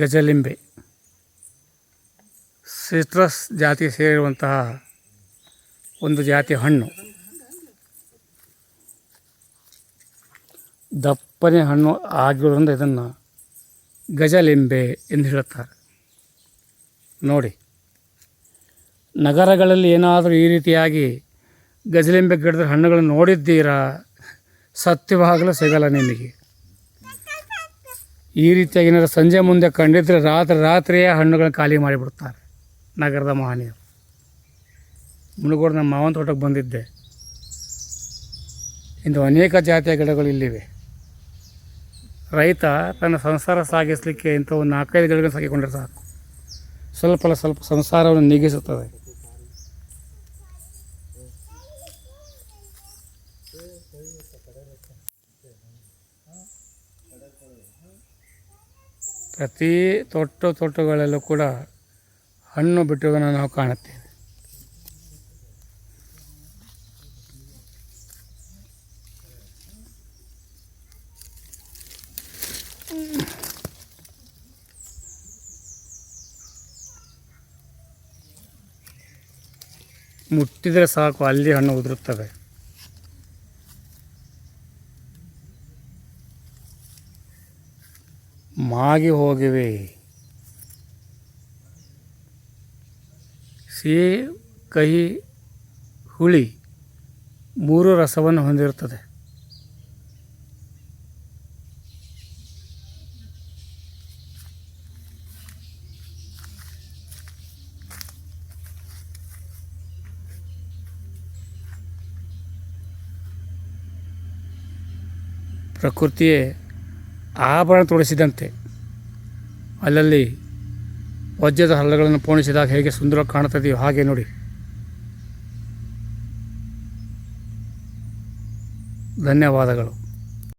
ಗಜಲಿಂಬೆ. Citrus ಜಾತಿಗೆ ಸೇರಿರುವಂತಹ ಒಂದು ಜಾತಿ ಹಣ್ಣು. ದಪ್ಪನೆ ಹಣ್ಣು ಆಗಿರೋದ್ರಿಂದ ಇದನ್ನು ಗಜಲಿಂಬೆ ಎಂದು ಹೇಳುತ್ತಾರೆ. ನೋಡಿ, ನಗರಗಳಲ್ಲಿ ಏನಾದರೂ ಈ ರೀತಿಯಾಗಿ ಗಜಲಿಂಬೆ ಗಿಡದ ಹಣ್ಣುಗಳನ್ನು ನೋಡಿದ್ದೀರಾ? ಸತ್ಯವಾಗಲೂ ಸಿಗಲ್ಲ ನಿಮಗೆ. ಈ ರೀತಿಯಾಗಿ ಏನಾದ್ರು ಸಂಜೆ ಮುಂದೆ ಕಂಡಿದ್ದರೆ ರಾತ್ರಿ ರಾತ್ರಿಯೇ ಹಣ್ಣುಗಳನ್ನು ಖಾಲಿ ಮಾಡಿಬಿಡ್ತಾರೆ ನಗರದ ಮಹಾನೀಯರು. ಮುಳುಗೋಡು ನಮ್ಮ ಮಾವನ ತೋಟಕ್ಕೆ ಬಂದಿದ್ದೆ. ಇಂದು ಅನೇಕ ಜಾತಿಯ ಗಿಡಗಳು ಇಲ್ಲಿವೆ. ರೈತ ತನ್ನ ಸಂಸಾರ ಸಾಗಿಸಲಿಕ್ಕೆ ಇಂಥ ಒಂದು ನಾಲ್ಕೈದು ಗಿಡಗಳನ್ನು ಸಾಕಿಕೊಂಡ್ರೆ ಸಾಕು. ಸ್ವಲ್ಪ ಸ್ವಲ್ಪ ಸಂಸಾರವನ್ನು ನೀಗಿಸುತ್ತದೆ. ಪ್ರತಿ ತೊಟ್ಟು ತೊಟ್ಟುಗಳಲ್ಲೂ ಕೂಡ ಹಣ್ಣು ಬಿಟ್ಟುವುದನ್ನು ನಾವು ಕಾಣುತ್ತೇವೆ. ಮುಟ್ಟಿದರೆ ಸಾಕು ಅಲ್ಲಿ ಹಣ್ಣು ಉದುರುತ್ತವೆ. ಮಾಗಿ ಹೋಗಿವೆ. ಸಿಹಿ ಕಹಿ ಹುಳಿ ಮೂರು ರಸವನ್ನು ಹೊಂದಿರುತ್ತದೆ. ಪ್ರಕೃತಿಯೇ ಆಭರಣ ತೊಡಿಸಿದಂತೆ ಅಲ್ಲಲ್ಲಿ ವಜ್ರದ ಹಲ್ಲಗಳನ್ನು ಪೋಣಿಸಿದಾಗ ಹೇಗೆ ಸುಂದರವಾಗಿ ಕಾಣುತ್ತದೆಯೋ ಹಾಗೆ ನೋಡಿ. ಧನ್ಯವಾದಗಳು.